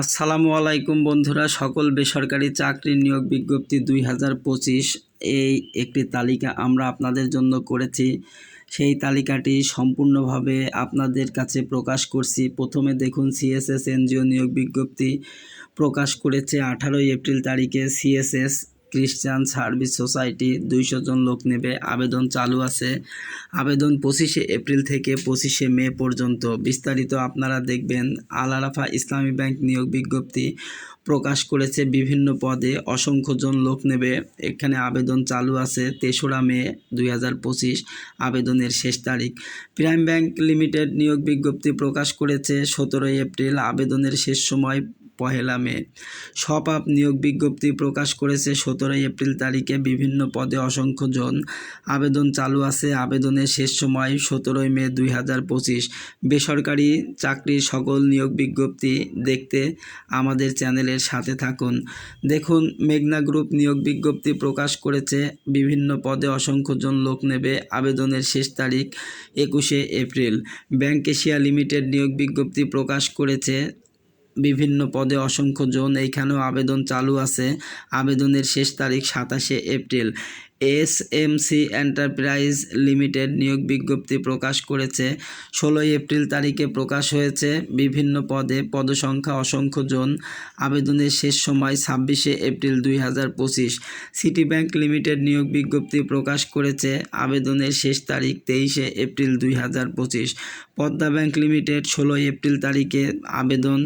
আসসালামু আলাইকুম বন্ধুরা, সকল বেসরকারি চাকরি নিয়োগ বিজ্ঞপ্তি দুই হাজার পঁচিশ এই একটি তালিকা আমরা আপনাদের জন্য করেছি। সেই তালিকাটি সম্পূর্ণভাবে আপনাদের কাছে প্রকাশ করছি। প্রথমে দেখুন, সিএসএস এনজিও নিয়োগ বিজ্ঞপ্তি প্রকাশ করেছে আঠারোই এপ্রিল তারিখে। সিএসএস খ্রিস্টান সার্ভিস সোসাইটি দুইশো জন লোক নেবে। আবেদন চালু আছে। আবেদন পঁচিশে এপ্রিল থেকে পঁচিশে মে পর্যন্ত। বিস্তারিত আপনারা দেখবেন। আল আরাফা ইসলামী ব্যাংক নিয়োগ বিজ্ঞপ্তি প্রকাশ করেছে বিভিন্ন পদে। অসংখ্য জন লোক নেবে। এখানে আবেদন চালু আছে তেসরা মে দুই হাজার পঁচিশ, আবেদনের শেষ তারিখ। প্রাইম ব্যাংক লিমিটেড নিয়োগ বিজ্ঞপ্তি প্রকাশ করেছে সতেরোই এপ্রিল, আবেদনের শেষ সময় পহেলা মে। সব আপ নিয়োগ বিজ্ঞপ্তি প্রকাশ করেছে সতেরোই এপ্রিল তারিখে বিভিন্ন পদে অসংখ্য জন। আবেদন চালু আছে। আবেদনের শেষ সময় সতেরোই মে দুই হাজার পঁচিশ। বেসরকারি চাকরির সকল নিয়োগ বিজ্ঞপ্তি দেখতে আমাদের চ্যানেলের সাথে থাকুন। দেখুন, মেঘনা গ্রুপ নিয়োগ বিজ্ঞপ্তি প্রকাশ করেছে। বিভিন্ন পদে অসংখ্য জন লোক নেবে আবেদনের শেষ তারিখ একুশে এপ্রিল। ব্যাংক এশিয়া লিমিটেড নিয়োগ বিজ্ঞপ্তি প্রকাশ করেছে বিভিন্ন পদে অসংখ্য জন এইখানেও আবেদন চালু আছে। আবেদনের শেষ তারিখ সাতাশে April. S M C enterprise limited নিয়োগ বিজ্ঞপ্তি প্রকাশ করেছে। ষোলোই এপ্রিল তারিখে প্রকাশ হয়েছে বিভিন্ন পদে পদসংখ্যা অসংখ্য জন। আবেদনের শেষ সময় ছাব্বিশে এপ্রিল দুই হাজার পঁচিশ। সিটি ব্যাংক লিমিটেড নিয়োগ বিজ্ঞপ্তি প্রকাশ করেছে আবেদনের শেষ তারিখ তেইশে এপ্রিল দুই হাজার পঁচিশ। পদ্মা ব্যাংক লিমিটেড ষোলোই এপ্রিল তারিখে আবেদন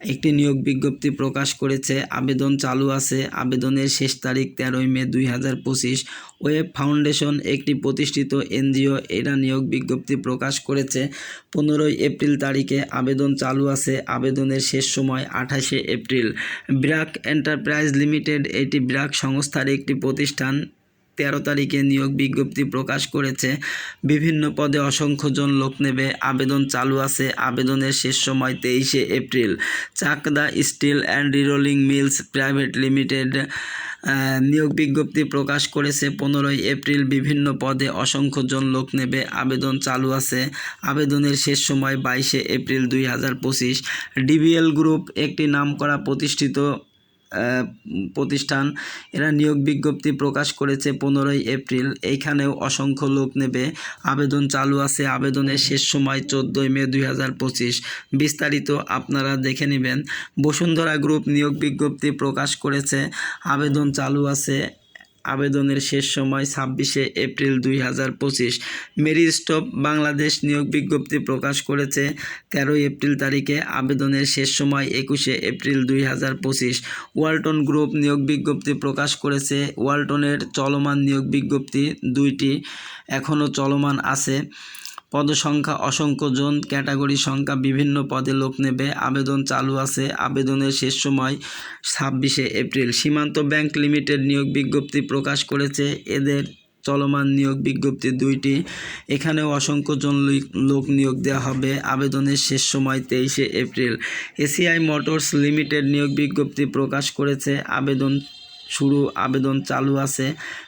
একটি নিয়োগ বিজ্ঞপ্তি প্রকাশ করেছে, আবেদন চালু আছে। আবেদনের শেষ তারিখ তেরোই মে দুই হাজার পঁচিশ। ওয়েব ফাউন্ডেশন একটি প্রতিষ্ঠিত এনজিও এরা নিয়োগ বিজ্ঞপ্তি প্রকাশ করেছে পনেরোই এপ্রিল তারিখে। আবেদন চালু আছে, আবেদনের শেষ সময় আঠাশে এপ্রিল। ব্র্যাক এন্টারপ্রাইজ লিমিটেড, এটি ব্র্যাক সংস্থার একটি প্রতিষ্ঠান। তেরো তারিখে নিয়োগ বিজ্ঞপ্তি প্রকাশ করেছে। বিভিন্ন পদে অসংখ্য জন লোক নেবে। আবেদন চালু আছে। আবেদনের শেষ সময় তেইশে April. Chakda steel and rerolling mills private limited নিয়োগ বিজ্ঞপ্তি প্রকাশ করেছে। পনেরোই এপ্রিল বিভিন্ন পদে অসংখ্য জন লোক নেবে। আবেদন চালু আছে। আবেদনের শেষ সময় বাইশে এপ্রিল দুই হাজার পঁচিশ। ডিবিএল গ্রুপ একটি নামকরা প্রতিষ্ঠিত প্রতিষ্ঠান। এরা নিয়োগ বিজ্ঞপ্তি প্রকাশ করেছে পনেরোই এপ্রিল। এইখানেও অসংখ্য লোক নেবে। আবেদন চালু আছে। আবেদনের শেষ সময় চোদ্দোই মে দুই হাজার পঁচিশ। বিস্তারিত আপনারা দেখে নেবেন। বসুন্ধরা গ্রুপ নিয়োগ বিজ্ঞপ্তি প্রকাশ করেছে। আবেদন চালু আছে। আবেদনের শেষ সময় ছাব্বিশে এপ্রিল দুই হাজার পঁচিশ মেরি স্টপ বাংলাদেশ নিয়োগ বিজ্ঞপ্তি প্রকাশ করেছে। তেরোই এপ্রিল তারিখে আবেদনের শেষ সময় একুশে এপ্রিল দুই হাজার পঁচিশ ওয়ালটন গ্রুপ নিয়োগ বিজ্ঞপ্তি প্রকাশ করেছে। ওয়ালটনের চলমান নিয়োগ বিজ্ঞপ্তি দুইটি এখনও চলমান আছে। পদসংখ্যা অসংখ্য জন ক্যাটাগরি সংখ্যা বিভিন্ন পদে লোক নেবে, আবেদন চালু আছে, আবেদনের শেষ সময় ছাব্বিশে এপ্রিল। সীমান্ত ব্যাংক লিমিটেড নিয়োগ বিজ্ঞপ্তি প্রকাশ করেছে, এদের চলমান নিয়োগ বিজ্ঞপ্তি দুইটি। এখানেও অসংখ্য জন লোক নিয়োগ দেওয়া হবে, আবেদনের শেষ সময় তেইশে এপ্রিল। এসিআই মোটরস লিমিটেড নিয়োগ বিজ্ঞপ্তি প্রকাশ করেছে, আবেদন শুরু আবেদন চালু আছে।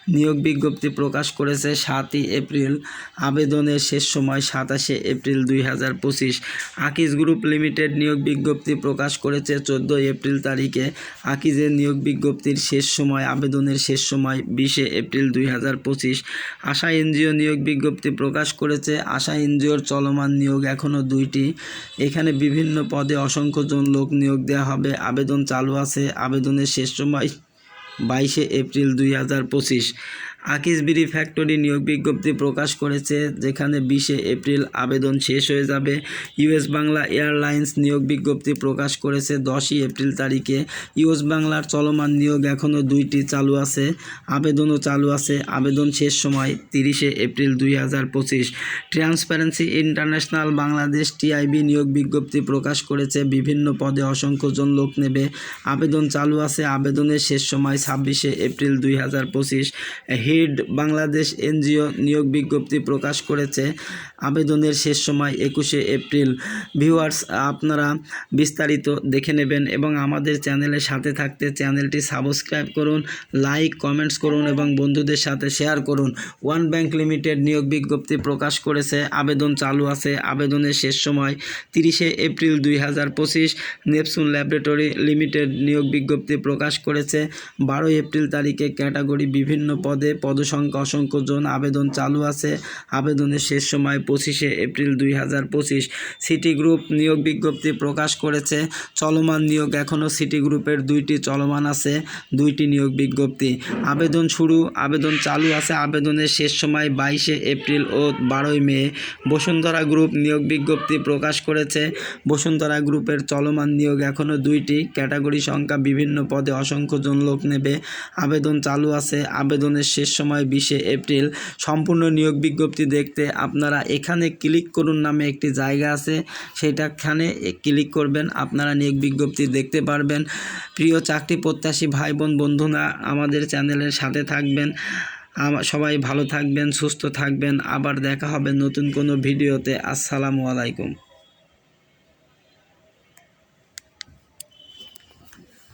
নিয়োগ বিজ্ঞপ্তি প্রকাশ করেছে সাতই এপ্রিল। আবেদনের শেষ সময় সাতাশে এপ্রিল দুই হাজার পঁচিশ। আকিজ গ্রুপ লিমিটেড নিয়োগ বিজ্ঞপ্তি প্রকাশ করেছে চোদ্দোই এপ্রিল তারিখে। আকিজের নিয়োগ বিজ্ঞপ্তির শেষ সময়, আবেদনের শেষ সময় বিশে এপ্রিল দুই হাজার পঁচিশ। আশা এনজিও নিয়োগ বিজ্ঞপ্তি প্রকাশ করেছে। আশা এনজিওর চলমান নিয়োগ এখনও দুইটি। এখানে বিভিন্ন পদে অসংখ্য জন লোক নিয়োগ দেওয়া হবে। আবেদন চালু আছে। আবেদনের শেষ সময় বাইশে এপ্রিল দুই হাজার পঁচিশ। আকিস বিড়ি ফ্যাক্টরি নিয়োগ বিজ্ঞপ্তি প্রকাশ করেছে, যেখানে বিশে এপ্রিল আবেদন শেষ হয়ে যাবে। ইউএস বাংলা এয়ারলাইন্স নিয়োগ বিজ্ঞপ্তি প্রকাশ করেছে, দশই এপ্রিল তারিখে। ইউএস বাংলার চলমান নিয়োগ এখনও দুইটি চালু আছে, আবেদনও চালু আছে। আবেদন শেষ সময় তিরিশে এপ্রিল দুই হাজার পঁচিশ। ট্রান্সপারেন্সি ইন্টারন্যাশনাল বাংলাদেশ টিআইবি নিয়োগ বিজ্ঞপ্তি প্রকাশ করেছে, বিভিন্ন পদে অসংখ্যজন লোক নেবে। আবেদন চালু আছে, আবেদনের শেষ সময় ছাব্বিশে এপ্রিল দুই হাজার পঁচিশ। হিড বাংলাদেশ এনজিও নিয়োগ বিজ্ঞপ্তি প্রকাশ করেছে। আবেদনের শেষ সময় একুশে এপ্রিল। ভিউয়ার্স, আপনারা বিস্তারিত দেখে নেবেন এবং আমাদের চ্যানেলের সাথে থাকতে চ্যানেলটি সাবস্ক্রাইব করুন, লাইক, কমেন্টস করুন এবং বন্ধুদের সাথে শেয়ার করুন। ওয়ান ব্যাংক লিমিটেড নিয়োগ বিজ্ঞপ্তি প্রকাশ করেছে। আবেদন চালু আছে। আবেদনের শেষ সময় তিরিশে এপ্রিল দুই হাজার পঁচিশ। নেপসুন ল্যাবরেটরি লিমিটেড নিয়োগ বিজ্ঞপ্তি প্রকাশ করেছে। বারোই এপ্রিল তারিখে ক্যাটাগরি বিভিন্ন পদে পদসংখ্যা অসংখ্য জন আবেদন চালু আছে। আবেদনের শেষ সময় পঁচিশে এপ্রিল দুই হাজার পঁচিশ সিটি গ্রুপ নিয়োগ বিজ্ঞপ্তি প্রকাশ করেছে। চলমান নিয়োগ এখনও সিটি গ্রুপের দুইটি চলমান আছে, দুইটি নিয়োগ বিজ্ঞপ্তি। আবেদন শুরু, আবেদন চালু আছে। আবেদনের শেষ সময় বাইশে এপ্রিল ও বারোই মে। বসুন্ধরা গ্রুপ নিয়োগ বিজ্ঞপ্তি প্রকাশ করেছে। বসুন্ধরা গ্রুপের চলমান নিয়োগ এখনও দুইটি। ক্যাটাগরি সংখ্যা বিভিন্ন পদে অসংখ্য জন লোক নেবে। আবেদন চালু আছে। আবেদনের শেষ সময় বিশে এপ্রিল সম্পূর্ণ নিয়োগ বিজ্ঞপ্তি দেখতে আপনারা এখানে ক্লিক করুন নামে একটি জায়গা আছে। সেটাখানে ক্লিক করবেন, আপনারা নিয়োগ বিজ্ঞপ্তি দেখতে পারবেন। প্রিয় চাকরি প্রত্যাশী ভাই বোন বন্ধুরা, আমাদের চ্যানেলের সাথে থাকবেন। সবাই ভালো থাকবেন, সুস্থ থাকবেন। আবার দেখা হবে নতুন কোনো ভিডিওতে। আসসালামু আলাইকুম।